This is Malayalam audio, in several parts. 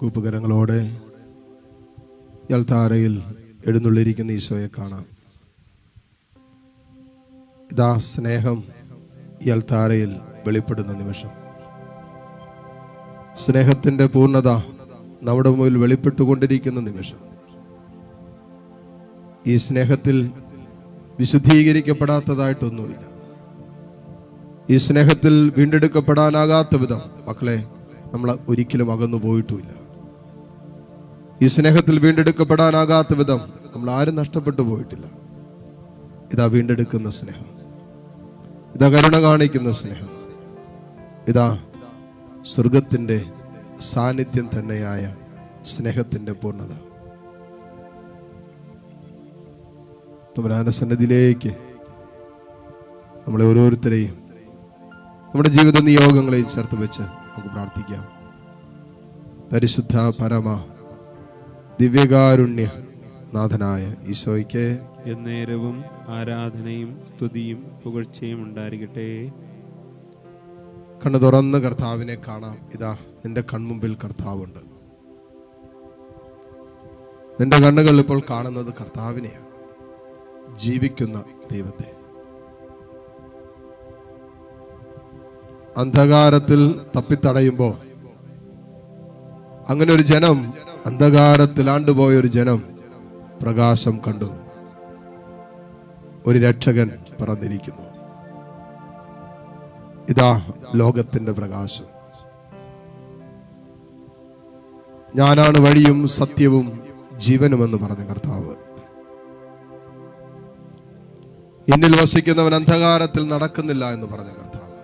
കൂപ്പുകരങ്ങളോടെ ഇയാൾ താരയിൽ ഈശോയെ കാണാം. ഇതാ സ്നേഹം ഇയാൾ താരയിൽ വെളിപ്പെടുന്ന നിമിഷം. സ്നേഹത്തിന്റെ പൂർണത നമ്മുടെ മുമ്പിൽ വെളിപ്പെട്ടുകൊണ്ടിരിക്കുന്ന നിമിഷം. ഈ സ്നേഹത്തിൽ വിശുദ്ധീകരിക്കപ്പെടാത്തതായിട്ടൊന്നുമില്ല. ഈ സ്നേഹത്തിൽ വീണ്ടെടുക്കപ്പെടാനാകാത്ത വിധം മക്കളെ നമ്മൾ ഒരിക്കലും അകന്നു പോയിട്ടുമില്ല ഈ സ്നേഹത്തിൽ വീണ്ടെടുക്കപ്പെടാനാകാത്ത വിധം നമ്മൾ ആരും നഷ്ടപ്പെട്ടു പോയിട്ടില്ല. ഇതാ വീണ്ടെടുക്കുന്ന സ്നേഹം. ഇതാ കരുണ കാണിക്കുന്ന സ്നേഹം. ഇതാ സ്വർഗത്തിന്റെ സാന്നിധ്യം തന്നെയായ സ്നേഹത്തിന്റെ പൂർണത. തമ്പുരാന്റെ സന്നിധിയിലേക്ക് നമ്മളെ ഓരോരുത്തരെയും നമ്മുടെ ജീവിത നിയോഗങ്ങളെയും ചേർത്ത് വെച്ച് നമുക്ക് പ്രാർത്ഥിക്കാം. പരിശുദ്ധ പരമ ദിവ്യകാരുണ്യ നാഥനായ ഈശോയ്ക്ക് എന്നേരവും ആരാധനയും സ്തുതിയും പുകഴ്ചയും ഉണ്ടായിരിക്കട്ടെ. കണ്ണു തുറന്ന് കർത്താവിനെ കാണാം. ഇതാ നിന്റെ കൺമുമ്പിൽ കർത്താവുണ്ട്. നിന്റെ കണ്ണുകൾ ഇപ്പോൾ കാണുന്നത് കർത്താവിനെയാണ്. ജീവിക്കുന്ന ദൈവത്തെ. അന്ധകാരത്തിൽ തപ്പിത്തടയുമ്പോൾ അങ്ങനെ ഒരു ജനം അന്ധകാരത്തിൽ ആണ്ടുപോയ ഒരു ജനം പ്രകാശം കണ്ടു. ഒരു രക്ഷകൻ പറന്നിരിക്കുന്നു. ഇതാ ലോകത്തിന്റെ പ്രകാശം. ഞാനാണ് വഴിയും സത്യവും ജീവനുമെന്ന് പറഞ്ഞ കർത്താവ്. എന്നിൽ വസിക്കുന്നവൻ അന്ധകാരത്തിൽ നടക്കുന്നില്ല എന്ന് പറഞ്ഞ കർത്താവ്.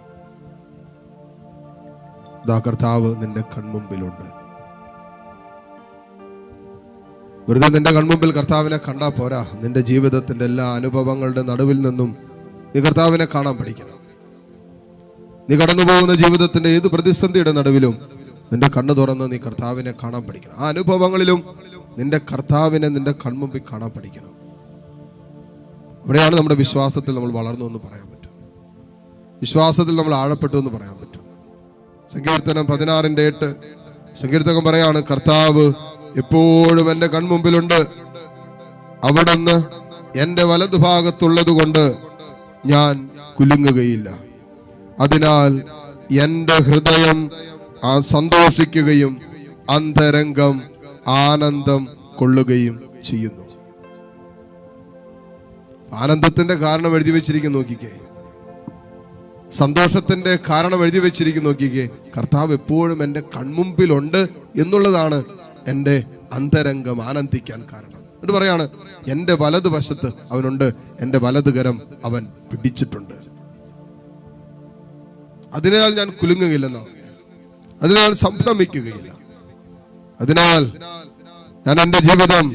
ഇതാ കർത്താവ് നിന്റെ കൺമുമ്പിലുണ്ട്. വെറുതെ നിന്റെ കൺമുമ്പിൽ കർത്താവിനെ കണ്ടാൽ പോരാ. നിന്റെ ജീവിതത്തിന്റെ എല്ലാ അനുഭവങ്ങളുടെ നടുവിൽ നിന്നും നീ കർത്താവിനെ കാണാൻ പഠിക്കണം. നീ കടന്നു പോകുന്ന ജീവിതത്തിന്റെ ഏത് പ്രതിസന്ധിയുടെ നടുവിലും നിന്റെ കണ്ണു തുറന്ന് നീ കർത്താവിനെ കാണാൻ പഠിക്കണം. ആ അനുഭവങ്ങളിലും നിന്റെ കർത്താവിനെ നിന്റെ കൺമുമ്പിൽ കാണാൻ പഠിക്കണം. അവിടെയാണ് നമ്മുടെ വിശ്വാസത്തിൽ നമ്മൾ വളർന്നു എന്ന് പറയാൻ പറ്റും. വിശ്വാസത്തിൽ നമ്മൾ ആഴപ്പെട്ടു എന്ന് പറയാൻ പറ്റും. സങ്കീർത്തനം പതിനാറിന്റെ എട്ട്. സങ്കീർത്തകം പറയാണ് കർത്താവ് എപ്പോഴും എന്റെ കൺമുമ്പിലുണ്ട്. അവിടുന്ന് എന്റെ വലതുഭാഗത്തുള്ളത് കൊണ്ട് ഞാൻ കുലുങ്ങുകയില്ല. അതിനാൽ എന്റെ ഹൃദയം സന്തോഷിക്കുകയും അന്തരംഗം ആനന്ദം കൊള്ളുകയും ചെയ്യുന്നു. ആനന്ദത്തിന്റെ കാരണം എഴുതി വെച്ചിരിക്കുന്നു നോക്കിക്കേ. സന്തോഷത്തിന്റെ കാരണം എഴുതി വെച്ചിരിക്കുന്നു നോക്കിക്കേ. കർത്താവ് എപ്പോഴും എന്റെ കൺമുമ്പിലുണ്ട് എന്നുള്ളതാണ് എന്റെ അന്തരംഗം ആനന്ദിക്കാൻ കാരണം. എന്നിട്ട് പറയാണ് എന്റെ വലത് വശത്ത് അവനുണ്ട് എന്റെ വലതുകരം അവൻ പിടിച്ചിട്ടുണ്ട്. അതിനാൽ ഞാൻ കുലുങ്ങുകയില്ലെന്ന? അതിനാൽ സംഭ്രമിക്കുകയില്ല. അതിനാൽ ഞാൻ എന്റെ ജീവിതം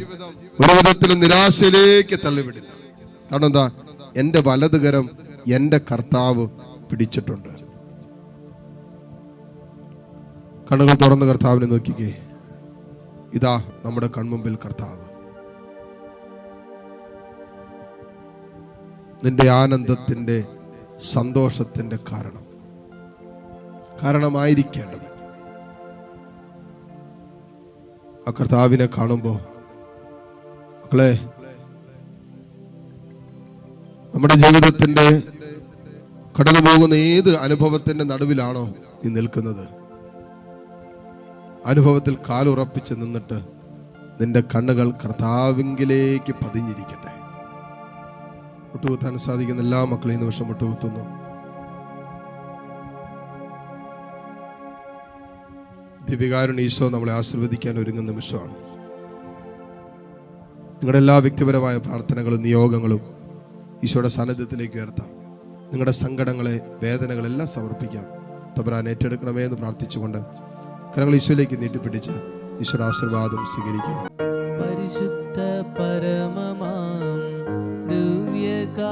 ഒരു വിധത്തിലും നിരാശയിലേക്ക് തള്ളിവിടില്ല. കാരണം എന്താ എന്റെ വലതുകരം എന്റെ കർത്താവ് പിടിച്ചിട്ടുണ്ട്. കണ്ണുകൾ തുറന്ന് കർത്താവിനെ നോക്കിക്കേ. ഇതാ നമ്മുടെ കൺമുമ്പിൽ കർത്താവ്. നിന്റെ ആനന്ദത്തിന്റെ സന്തോഷത്തിന്റെ കാരണം. കാരണമായിരിക്കേണ്ടത് ആ കർത്താവിനെ കാണുമ്പോൾ മക്കളെ നമ്മുടെ ജീവിതത്തിന്റെ കടന്നു പോകുന്ന ഏത് അനുഭവത്തിന്റെ നടുവിലാണോ നീ നിൽക്കുന്നത്? അനുഭവത്തിൽ കാലുറപ്പിച്ച് നിന്നിട്ട് നിന്റെ കണ്ണുകൾ കർത്താവിങ്കിലേക്ക് പതിഞ്ഞിരിക്കട്ടെ. മുട്ടുകുത്താൻ സാധിക്കുന്ന എല്ലാ മക്കളെയും നിമിഷം മുട്ടുകുത്തുന്നു. ദിവ്യകാരുണ്യ ഈശോ നമ്മളെ ആശീർവദിക്കാൻ ഒരുങ്ങുന്ന നിമിഷമാണ്. നിങ്ങളുടെ എല്ലാ വ്യക്തിപരമായ പ്രാർത്ഥനകളും നിയോഗങ്ങളും ഈശോയുടെ സാന്നിധ്യത്തിലേക്ക് ഉയർത്താം. നിങ്ങളുടെ സങ്കടങ്ങളെ വേദനകളെല്ലാം സമർപ്പിക്കാം. തബറാൻ ഏറ്റെടുക്കണമേ എന്ന് പ്രാർത്ഥിച്ചുകൊണ്ട് കരങ്ങൾ ഈശോയിലേക്ക് നീട്ടിപ്പിടിച്ച് ഈശ്വര ആശീർവാദം സ്വീകരിക്കാം പരിശുദ്ധ പരമമാം ദിവ്യകാരുണ്യമേ.